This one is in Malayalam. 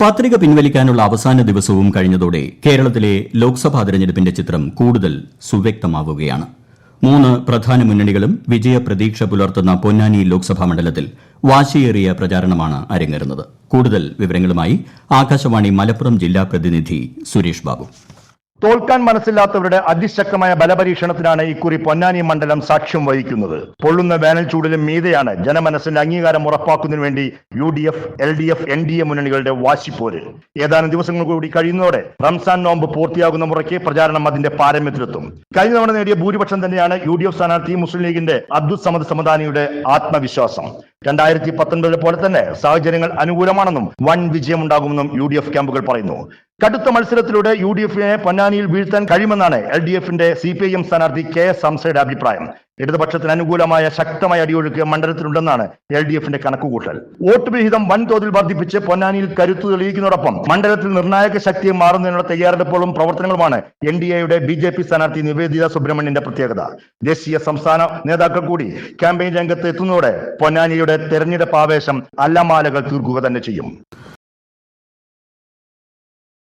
പത്രിക പിൻവലിക്കാനുള്ള അവസാന ദിവസവും കഴിഞ്ഞതോടെ കേരളത്തിലെ ലോക്സഭാ തെരഞ്ഞെടുപ്പിന്റെ ചിത്രം കൂടുതൽ സുവ്യക്തമാവുകയാണ്. മൂന്ന് പ്രധാന മുന്നണികളും വിജയപ്രതീക്ഷ പുലർത്തുന്ന പൊന്നാനി ലോക്സഭാ മണ്ഡലത്തിൽ വാശിയേറിയ പ്രചാരണമാണ് അരങ്ങേറുന്നത്. കൂടുതൽ വിവരങ്ങളുമായി ആകാശവാണി മലപ്പുറം ജില്ലാ പ്രതിനിധി സുരേഷ് ബാബു. തോൽക്കാൻ മനസ്സില്ലാത്തവരുടെ അതിശക്തമായ ബലപരീക്ഷണത്തിനാണ് ഇക്കുറി പൊന്നാനി മണ്ഡലം സാക്ഷ്യം വഹിക്കുന്നത്. പൊള്ളുന്ന വേനൽ ചൂടിലും മീതെയാണ് ജനമനസ്സിന്റെ അംഗീകാരം ഉറപ്പാക്കുന്നതിന് വേണ്ടി U D F L D F N D A മുന്നണികളുടെ വാശിപ്പോര്. ഏതാനും ദിവസങ്ങൾ കൂടി കഴിയുന്നതോടെ റംസാൻ നോമ്പ് പൂർത്തിയാകുന്ന മുറയ്ക്ക് പ്രചാരണം അതിന്റെ പാരമ്യത്തിലെത്തും. കഴിഞ്ഞ തവണ നേടിയ ഭൂരിപക്ഷം തന്നെയാണ് യു ഡി എഫ് സ്ഥാനാർത്ഥി മുസ്ലിം ലീഗിന്റെ അബ്ദുൽ സമദ് സമദാനിയുടെ ആത്മവിശ്വാസം. രണ്ടായിരത്തി പത്തൊൻപതിലെ പോലെ തന്നെ സാഹചര്യങ്ങൾ അനുകൂലമാണെന്നും വൻ വിജയമുണ്ടാകുമെന്നും യു ഡി എഫ് ക്യാമ്പുകൾ പറയുന്നു. കടുത്ത മത്സരത്തിലൂടെ യു ഡി എഫിനെ പൊന്നാനിയിൽ വീഴ്ത്താൻ കഴിയുമെന്നാണ് എൽ ഡി എഫിന്റെ സി പി ഐ എം സ്ഥാനാർത്ഥി കെ എസ് ഹംസയുടെ അഭിപ്രായം. ഇടതുപക്ഷത്തിന് അനുകൂലമായ ശക്തമായ അടിയൊഴുക്ക് മണ്ഡലത്തിലുണ്ടെന്നാണ് എൽ ഡി എഫിന്റെ കണക്കുകൂട്ടൽ. വോട്ട് വിഹിതം വൻതോതിൽ വർദ്ധിപ്പിച്ച് പൊന്നാനിയിൽ കരുത്തു തെളിയിക്കുന്നതോടൊപ്പം മണ്ഡലത്തിൽ നിർണായക ശക്തി മാറുന്നതിനുള്ള തയ്യാറെടുപ്പുകളും പ്രവർത്തനങ്ങളുമാണ് എൻ ഡി എയുടെ ബി ജെ പി സ്ഥാനാർത്ഥി നിവേദിത സുബ്രഹ്മണ്യന്റെ പ്രത്യേകത. ദേശീയ സംസ്ഥാന നേതാക്കൾ കൂടി ക്യാമ്പയിൻ രംഗത്ത് എത്തുന്നതോടെ പൊന്നാനിയുടെ തെരഞ്ഞെടുപ്പ് ആവേശം അല്ലമാലകൾ തീർക്കുക തന്നെ ചെയ്യും.